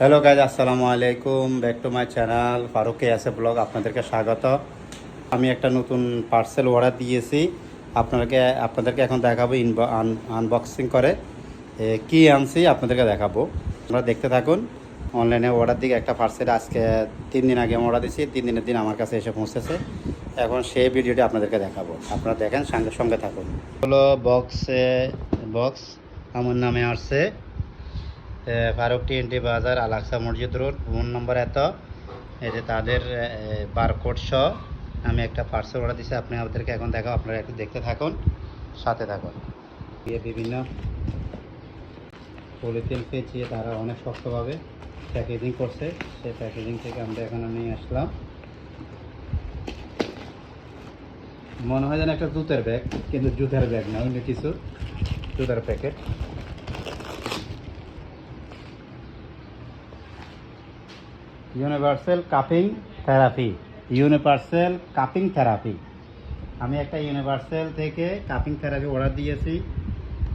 Hello guys আসসালামু আলাইকুম। Back to my channel Faruk এসে ব্লগ আপনাদেরকে স্বাগত। আমি একটা নতুন পার্সেল অর্ডার দিয়েছি। আপনাদেরকে আপনাদেরকে এখন দেখাবো আনবক্সিং করে। কি আনছি আপনাদেরকে দেখাবো। আপনারা দেখতে থাকুন। অনলাইনে অর্ডার দিকে একটা পার্সেল আজকে তিন দিন আগে অর্ডার দিয়েছি। তিন দিনের দিন আমার কাছে এসে পৌঁছেছে। এখন সেই ভিডিওটি আপনাদেরকে দেখাবো। আপনারা দেখেন, সঙ্গে সঙ্গে থাকুন। হলো বক্সে বক্স আমার নামে আসছে। এ, ফারুক টিএনটি বাজার আলাক্সা মসজিদ রোড। ফোন নম্বর এত। যে তাদের বারকোড সহ আমি একটা পার্সেল অর্ডার দিচ্ছি আপনি আমাদেরকে এখন দেখাও আপনারা একটু দেখতে থাকুন সাথে থাকুন। দিয়ে বিভিন্ন পলিথিন পেঁচিয়ে তারা অনেক শক্তভাবে প্যাকেজিং করছে। সেই প্যাকেজিং থেকে আমরা এখন নিয়ে আসলাম। মনে হয় যেন একটা জুতের ব্যাগ কিন্তু জুতার ব্যাগ না অন্য কিছু জুতার packet universal cupping therapy universal cupping therapy আমি একটা ইউনিভার্সাল থেকে কাপিং থেরাপি অর্ডার দিয়েছি,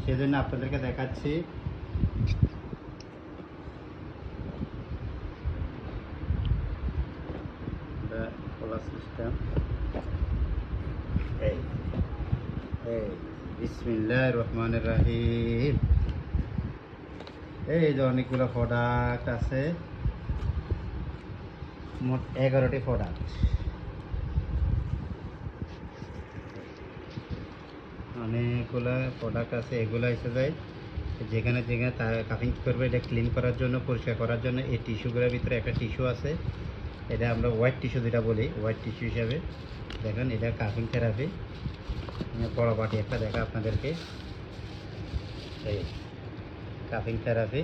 সেজন্য আপনাদেরকে দেখাচ্ছি। সিস্টেম এই রহমান রাহিম। এই যে অনেকগুলো প্রোডাক্ট আছে। মোট এগারোটি প্রোডাক্ট অনেকগুলো প্রোডাক্ট আছে, এগুলো এসে যায়। যেখানে যেখানে কাপিং করবে, এটা ক্লিন করার জন্য, পরিষ্কার করার জন্য, এই টিস্যুগুলোর ভিতরে একটা টিস্যু আছে। এটা আমরা হোয়াইট টিস্যু যেটা বলি হোয়াইট টিস্যু হিসাবে। দেখেন, এটা কাপিং থেরাপি বড় বাটি একটা দেখা আপনাদেরকে। এই কাপিং থেরাপি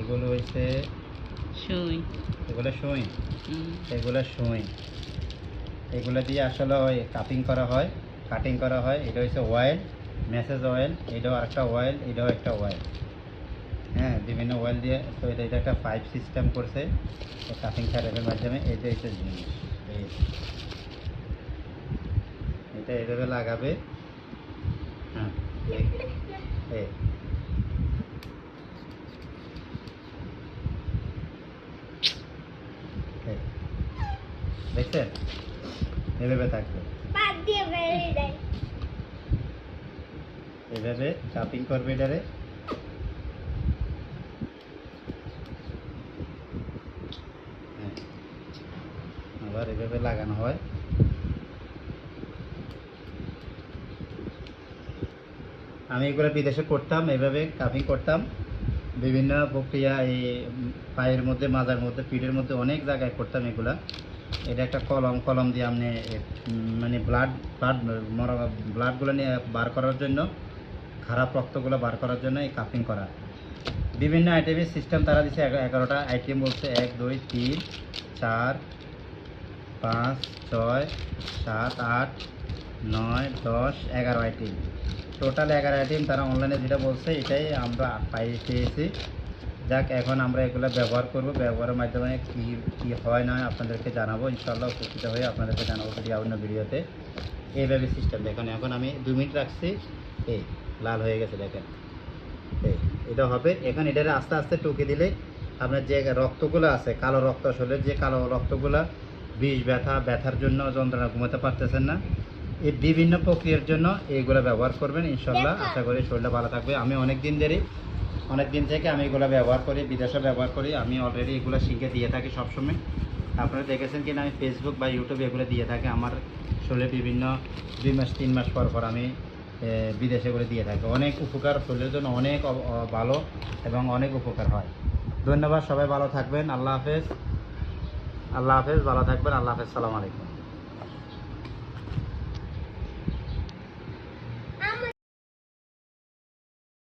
এগুলো হচ্ছে সুই। এগুলো সুই? এগুলো সুই। এগুলো দিয়ে আসলে ওই কাটিং করা হয় কাটিং করা হয়। এটা হচ্ছে অয়েল মেসেজ অয়েল এটাও আরেকটা অয়েল এটাও একটা অয়েল হ্যাঁ বিভিন্ন অয়েল দিয়ে তো এটা এটা একটা পাইপ সিস্টেম করছে কাটিং থেরাপির মাধ্যমে। এই যে এটা জিনিস এই এটা এভাবে লাগাবে। হ্যাঁ এই। দেখছেন এভাবে থাকবে। এভাবে চাপিং করবে এটারে। হ্যাঁ। আবার এভাবে লাগানো হয়। আমি এগুলো বিদেশে করতাম এভাবে কাপিং করতাম। বিভিন্ন প্রক্রিয়া এই পায়ের মধ্যে মাজার মধ্যে পিঠের মধ্যে অনেক জায়গায় করতাম এগুলা। এটা একটা কলম কলম দিয়ে আপনি মানে ব্লাড ব্লাড মরা ব্লাডগুলো নিয়ে বার করার জন্য, খারাপ রক্তগুলো বার করার জন্য এই কাপিং করা। বিভিন্ন আইটেমের সিস্টেম তারা দিচ্ছে এগারোটা আইটেম বলছে, এক, দুই, তিন, চার, পাঁচ, ছয়, সাত, আট, নয়, দশ, এগারো আইটেম টোটাল এগারো আইটেম তারা অনলাইনে যেটা বলছে, এটাই আমরা পাই, পেয়েছি। যাক এখন আমরা এগুলো ব্যবহার করব। ব্যবহারের মাধ্যমে কী কী হয় না আপনাদেরকে জানাব। ইনশাল্লাহ উপকৃত হয়ে আপনাদেরকে জানাব যদি অন্য ভিডিওতে এইভাবে সিস্টেম দেখুন এখন আমি দু মিনিট রাখছি। এই লাল হয়ে গেছে দেখেন। এই এটা হবে। এখন এটা আস্তে আস্তে টুকে দিলে আপনার যে রক্তগুলো আছে কালো রক্ত আসলে যে কালো রক্তগুলো বিষ ব্যথা ব্যথার জন্য যন্ত্রণা ঘুমাতে পারতেছেন না এই বিভিন্ন প্রক্রিয়ার জন্য এইগুলো ব্যবহার করবেন ইনশাল্লাহ আশা করি শরীরটা ভালো থাকবে। আমি অনেক দিন ধরে অনেক দিন থেকে আমি এগুলো ব্যবহার করি, বিদেশে ব্যবহার করি। আমি অলরেডি এগুলো শিখে দিয়ে থাকি সবসময়। আপনারা দেখেছেন কিনা, আমি ফেসবুক বা ইউটিউবে এগুলো দিয়ে থাকি। আমার শরীরে বিভিন্ন দুই মাস, তিন মাস পর পর আমি বিদেশে করে দিয়ে থাকি। অনেক উপকার, শরীরের জন্য অনেক ভালো এবং অনেক উপকার হয়। ধন্যবাদ, সবাই ভালো থাকবেন। আল্লাহ হাফেজ। আল্লাহ হাফেজ, ভালো থাকবেন। আল্লাহ হাফেজ। সালাম আলাইকুম।